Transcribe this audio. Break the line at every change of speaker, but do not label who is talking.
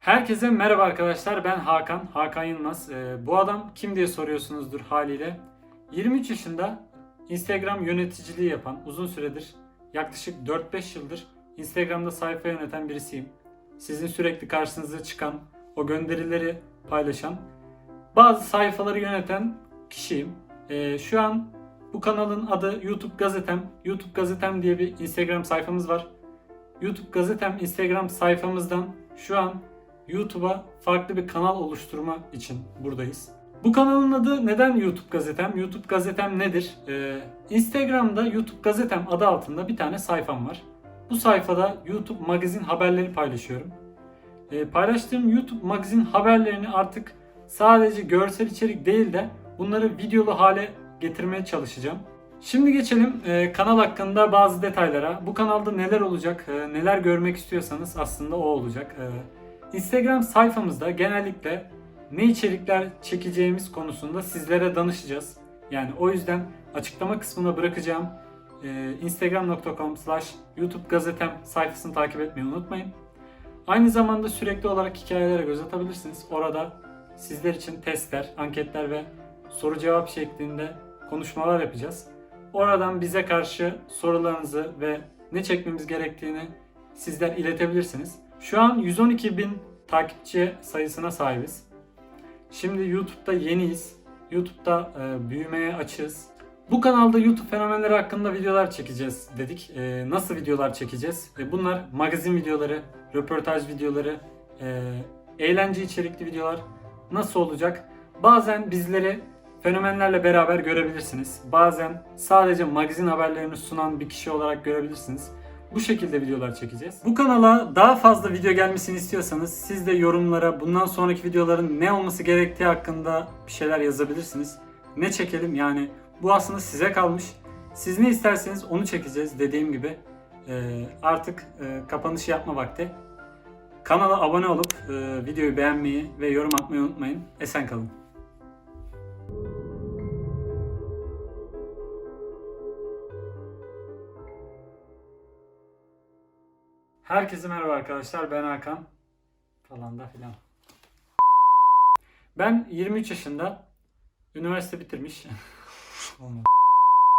Herkese merhaba arkadaşlar. Ben Hakan, Hakan Yılmaz. Ee, bu adam kim diye soruyorsunuzdur haliyle. 23 yaşında Instagram yöneticiliği yapan, uzun süredir yaklaşık 4-5 yıldır Instagram'da sayfa yöneten birisiyim. Sizin sürekli karşınıza çıkan, o gönderileri paylaşan, bazı sayfaları yöneten kişiyim. Ee, şu an bu kanalın adı YouTube Gazetem. YouTube Gazetem diye bir Instagram sayfamız var. YouTube Gazetem Instagram sayfamızdan şu an YouTube'a farklı bir kanal oluşturma için buradayız. Bu kanalın adı neden YouTube Gazetem? YouTube Gazetem nedir? Ee, Instagram'da YouTube Gazetem adı altında bir tane sayfam var. Bu sayfada YouTube magazin haberleri paylaşıyorum. Ee, paylaştığım YouTube magazin haberlerini artık sadece görsel içerik değil de bunları videolu hale getirmeye çalışacağım. Şimdi geçelim e, kanal hakkında bazı detaylara. Bu kanalda neler olacak, e, neler görmek istiyorsanız aslında o olacak. E, Instagram sayfamızda genellikle ne içerikler çekeceğimiz konusunda sizlere danışacağız. Yani o yüzden açıklama kısmına bırakacağım e, instagram.com slash youtube gazetem sayfasını takip etmeyi unutmayın. Aynı zamanda sürekli olarak hikayelere göz atabilirsiniz. Orada sizler için testler, anketler ve soru cevap şeklinde konuşmalar yapacağız. Oradan bize karşı sorularınızı ve ne çekmemiz gerektiğini sizler iletebilirsiniz. Şu an 112 bin takipçi sayısına sahibiz. Şimdi YouTube'da yeniyiz. YouTube'da e, büyümeye açığız. Bu kanalda YouTube fenomenleri hakkında videolar çekeceğiz dedik. E, nasıl videolar çekeceğiz? E, bunlar magazin videoları, röportaj videoları, e, eğlence içerikli videolar nasıl olacak? Bazen bizleri fenomenlerle beraber görebilirsiniz. Bazen sadece magazin haberlerini sunan bir kişi olarak görebilirsiniz. Bu şekilde videolar çekeceğiz. Bu kanala daha fazla video gelmesini istiyorsanız siz de yorumlara bundan sonraki videoların ne olması gerektiği hakkında bir şeyler yazabilirsiniz. Ne çekelim yani bu aslında size kalmış. Siz ne isterseniz onu çekeceğiz dediğim gibi. Ee, artık e, kapanış yapma vakti. Kanala abone olup e, videoyu beğenmeyi ve yorum atmayı unutmayın. Esen kalın. Herkese merhaba arkadaşlar. Ben Hakan. Falan da filan. Ben 23 yaşında üniversite bitirmiş. Olmadı.